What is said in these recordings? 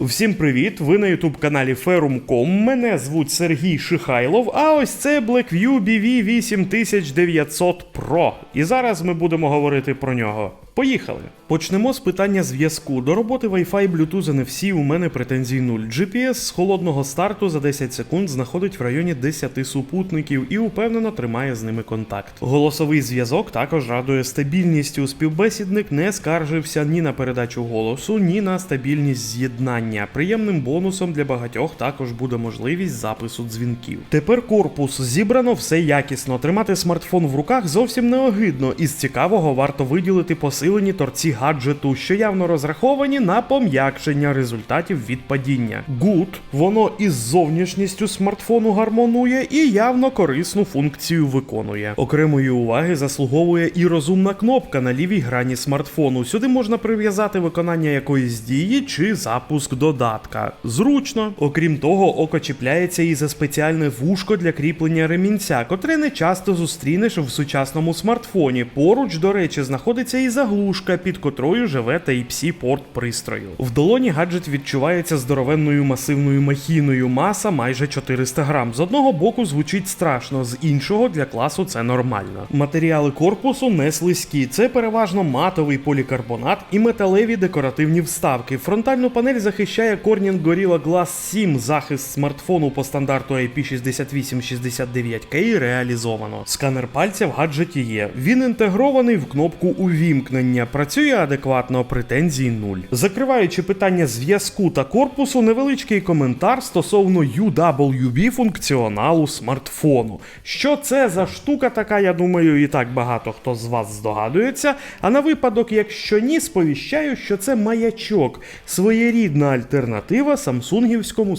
Всім привіт! Ви на ютуб каналі Ferum.com. Мене звуть Сергій Шихайлов, а ось це Blackview BV 8900 Pro. І зараз ми будемо говорити про нього. Поїхали! Почнемо з питання зв'язку. До роботи Wi-Fi Bluetooth NFC у мене претензій 0. GPS з холодного старту за 10 секунд знаходить в районі 10 супутників і упевнено тримає з ними контакт. Голосовий зв'язок також радує стабільністю. Співбесідник не скаржився ні на передачу голосу, ні на стабільність з'єднання. Приємним бонусом для багатьох також буде можливість запису дзвінків. Тепер корпус зібрано все якісно. Тримати смартфон в руках зовсім не огидно. Із цікавого варто виділити посилені торці гаджету, що явно розраховані на пом'якшення результатів від падіння. Good, воно із зовнішністю смартфону гармонує і явно корисну функцію виконує. Окремої уваги заслуговує і розумна кнопка на лівій грані смартфону. Сюди можна прив'язати виконання якоїсь дії чи запуск додатка. Зручно. Окрім того, око чіпляється і за спеціальне вушко для кріплення ремінця, котре не часто зустрінеш в сучасному смартфоні. Поруч, до речі, знаходиться і заглушка, під котрою живе Type-C порт пристрою. В долоні гаджет відчувається здоровенною масивною махіною, маса майже 400 грам. З одного боку звучить страшно, з іншого для класу це нормально. Матеріали корпусу не слизькі, це переважно матовий полікарбонат і металеві декоративні вставки. Фронтальну панель захищає Corning Gorilla Glass 7. Захист смартфону по стандарту IP6869K реалізовано. Сканер пальця в гаджеті є. Він інтегрований в кнопку увімкнення. Працює адекватно, претензій нуль. Закриваючи питання зв'язку та корпусу, невеличкий коментар стосовно UWB функціоналу смартфону. Що це за штука така, я думаю, і так багато хто з вас здогадується. А на випадок, якщо ні, сповіщаю, що це маячок, своєрідна альтернатива самсунгівському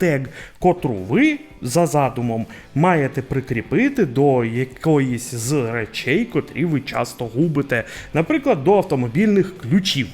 Tag, котру ви за задумом маєте прикріпити до якоїсь з речей, котрі ви часто губите, наприклад, до автомобільних ключів.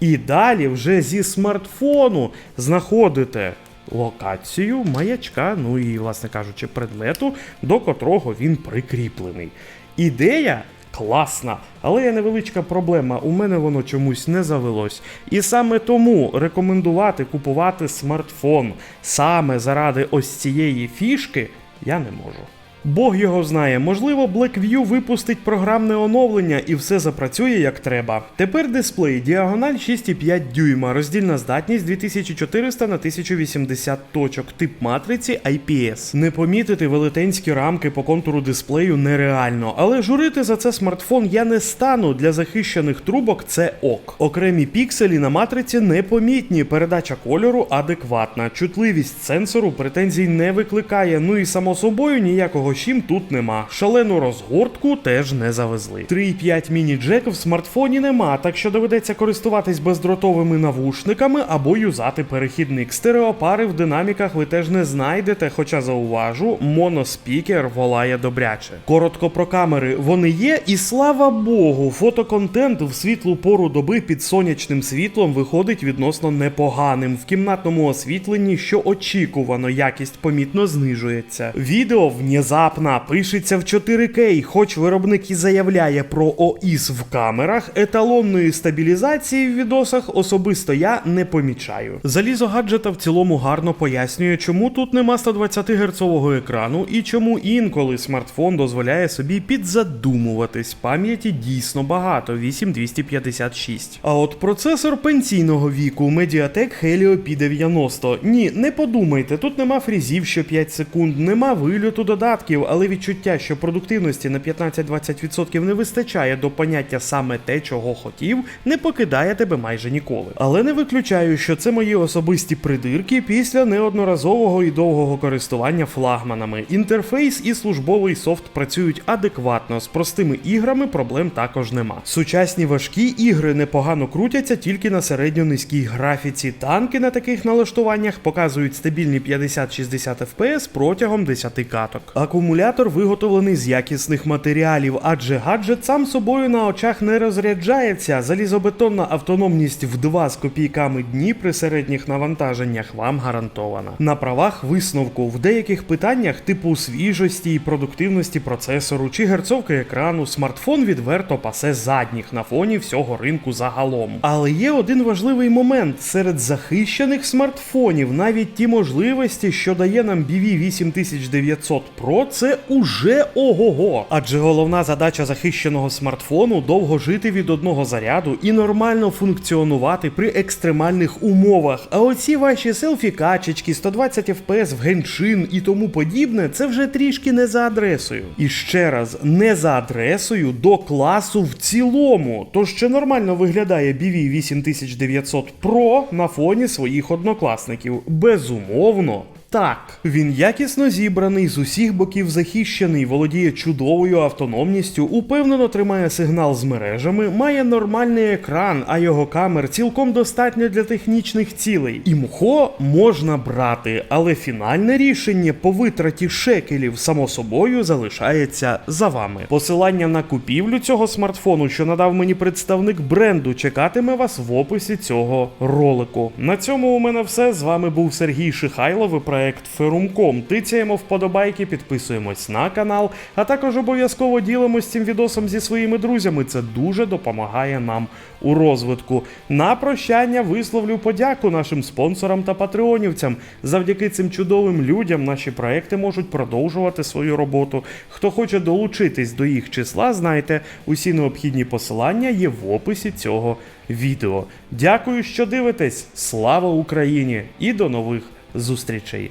І далі вже зі смартфону знаходите локацію маячка, ну і, власне кажучи, предмету, до котрого він прикріплений. Ідея класна, але є невеличка проблема. У мене воно чомусь не завелось. І саме тому рекомендувати купувати смартфон саме заради ось цієї фішки я не можу. Бог його знає, можливо, Blackview випустить програмне оновлення і все запрацює як треба. Тепер дисплей діагональ 6,5 дюйма, роздільна здатність 2400 на 1080 точок, тип матриці IPS. Не помітити велетенські рамки по контуру дисплею нереально, але журити за це смартфон я не стану. Для захищених трубок це ок. Окремі пікселі на матриці непомітні, передача кольору адекватна, чутливість сенсору претензій не викликає. Ну і само собою ніякого щім тут нема. Шалену розгортку теж не завезли. 3,5 міні-джек в смартфоні нема, так що доведеться користуватись бездротовими навушниками або юзати перехідник. Стереопари в динаміках ви теж не знайдете, хоча зауважу, моноспікер волає добряче. Коротко про камери вони є, і слава Богу, фотоконтент в світлу пору доби під сонячним світлом виходить відносно непоганим. В кімнатному освітленні, що очікувано, якість помітно знижується. Відео внезапно пишеться в 4К, хоч виробник і заявляє про ОІС в камерах, еталонної стабілізації в відосах особисто я не помічаю. Залізо гаджета в цілому гарно пояснює, чому тут нема 120 герцового екрану і чому інколи смартфон дозволяє собі підзадумуватись. Пам'яті дійсно багато 8256. А от процесор пенсійного віку Mediatek Helio P90. Ні, не подумайте, тут нема фрізів що 5 секунд, нема вильоту додатків, але відчуття, що продуктивності на 15-20% не вистачає до поняття саме те, чого хотів, не покидає тебе майже ніколи. Але не виключаю, що це мої особисті придирки після неодноразового і довгого користування флагманами. Інтерфейс і службовий софт працюють адекватно, з простими іграми проблем також нема. Сучасні важкі ігри непогано крутяться тільки на середньо-низькій графіці. Танки на таких налаштуваннях показують стабільні 50-60 FPS протягом 10 каток. Акумулятор виготовлений з якісних матеріалів, адже гаджет сам собою на очах не розряджається. Залізобетонна автономність в 2 з копійками дні при середніх навантаженнях вам гарантована. На правах висновку в деяких питаннях типу свіжості і продуктивності процесору чи герцовки екрану смартфон відверто пасе задніх на фоні всього ринку загалом. Але є один важливий момент серед захищених смартфонів, навіть ті можливості, що дає нам BV 8900 Pro, це уже ого-го. Адже головна задача захищеного смартфону довго жити від одного заряду і нормально функціонувати при екстремальних умовах. А оці ваші селфі-качечки, 120 FPS в геншин і тому подібне, це вже трішки не за адресою. І ще раз, не за адресою до класу в цілому. То ще нормально виглядає BV 8900 Pro на фоні своїх однокласників. Безумовно. Так, він якісно зібраний, з усіх боків захищений, володіє чудовою автономністю, упевнено тримає сигнал з мережами, має нормальний екран, а його камер цілком достатньо для технічних цілей. І мхо можна брати, але фінальне рішення по витраті шекелів, само собою, залишається за вами. Посилання на купівлю цього смартфону, що надав мені представник бренду, чекатиме вас в описі цього ролику. На цьому у мене все. З вами був Сергій Шихайлов і проект Ферумком. Тицяємо вподобайки, підписуємось на канал, а також обов'язково ділимось цим відосом зі своїми друзями. Це дуже допомагає нам у розвитку. На прощання висловлю подяку нашим спонсорам та патреонівцям. Завдяки цим чудовим людям наші проекти можуть продовжувати свою роботу. Хто хоче долучитись до їх числа, знайте, усі необхідні посилання є в описі цього відео. Дякую, що дивитесь. Слава Україні! І до нових зустрічей!